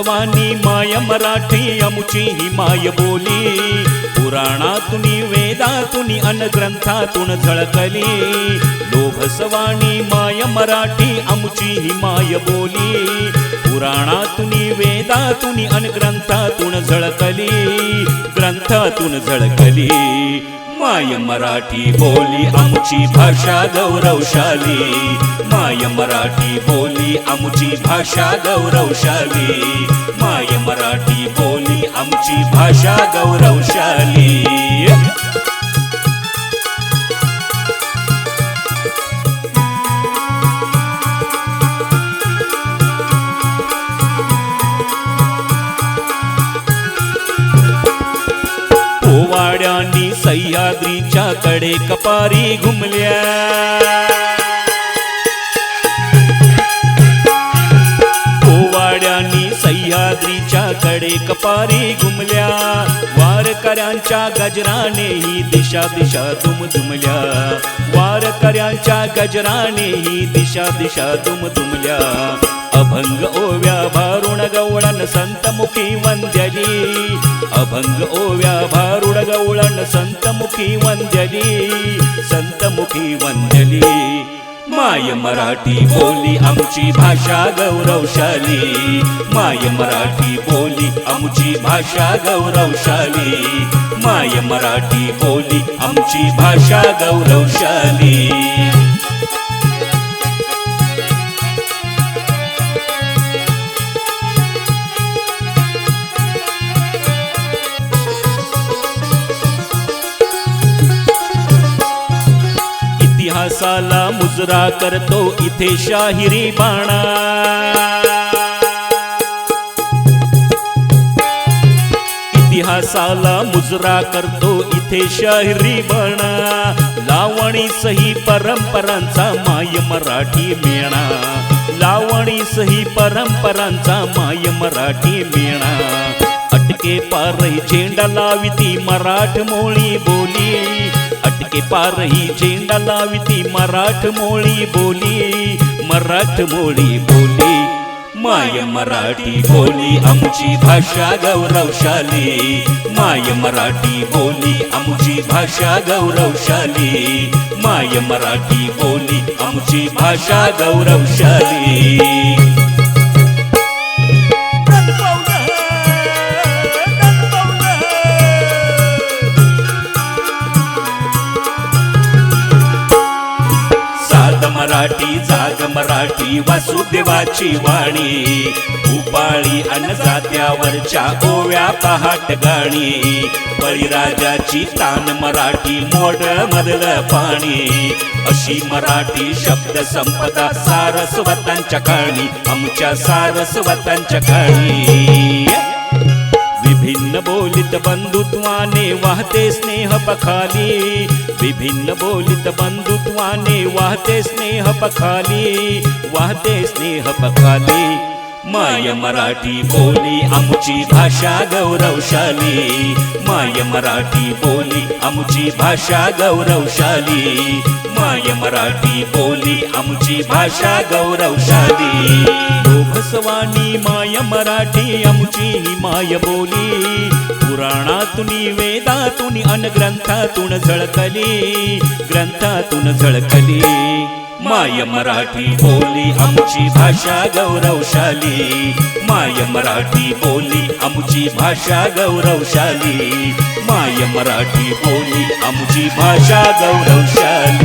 लोभसवानी माय मराठी अमुची ही माय बोली. पुराणातून वेदातून अन ग्रंथातून झळकली. लोभसवाणी माय मराठी अमुची ही माय बोली. पुराणातून वेदातून अन ग्रंथातून झळकली. ग्रंथातून झळकली. माय मराठी बोली आमची भाषा गौरवशाली. माय मराठी बोली आमची भाषा गौरवशाली. माय मराठी बोली आमची भाषा गौरवशाली. सह्याद्रीच्या कडे कपारी घुमल्या. कोवाड्यांनी सह्याद्रीच्या कडे कपारी घुमल्या. वारकऱ्यांच्या गजरानेही दिशा दिशा दुमदुमल्या. वारकऱ्यांच्या गजरानेही दिशा दिशा दुमदुमल्या. अभंग ओव्या भारुण गवळण संतमुखी वंद्यली अभंग ओव्या भारुण गवळण संतमुखी वंद्यली संतमुखी वंद्यली माय मराठी बोली आमची भाषा गौरवशाली. माय मराठी बोली आमची भाषा गौरवशाली. माय मराठी बोली आमची भाषा गौरवशाली. इतिहासाला मुजरा करतो इथे शाहिरी बाणा. इतिहासाला मुजरा करतो इथे शाहिरी बाणा. लावणी सही परंपरांचा माय मराठी मेणा. लावणी सही परंपरांचा माय मराठी मेणा. अटके पारही झेंडा लाविती मराठ मोळी बोली. अटके पारही झेंडा लाविती मराठ मोळी बोली. मराठ मोळी बोली. माय मराठी बोली आमची भाषा गौरवशाली. माय मराठी बोली आमची भाषा गौरवशाली. माय मराठी बोली आमची भाषा गौरवशाली. मराठी जाग मराठी वासुदेवाची वाणी. उपाळी अन जात्यावरच्या ओव्या पहाट गाणी. बळीराजाची तान मराठी मोड मधलं पाणी. अशी मराठी शब्द संपदा सारस्वतांच्या काणी आमच्या सारस्वतांच्या काळी. विभिन्न बोलित बंधुत्वाने वाहते स्नेह पखाली. विभिन्न बोलित बंधुत्वाने वाहते स्नेह पखाली. वाहते स्नेह पखाली. माय मराठी बोली आमची भाषा गौरवशाली. माय मराठी बोली आमची भाषा गौरवशाली. माय मराठी बोली आमची भाषा गौरवशाली. लोभसवानी माय मराठी आमची ही माय बोली. पुराणातून वेदातून अन ग्रंथातून झळकली. ग्रंथातून झळकली. माय मराठी बोली आमची भाषा गौरवशाली. माय मराठी बोली आमची भाषा गौरवशाली. माय मराठी बोली आमची भाषा गौरवशाली.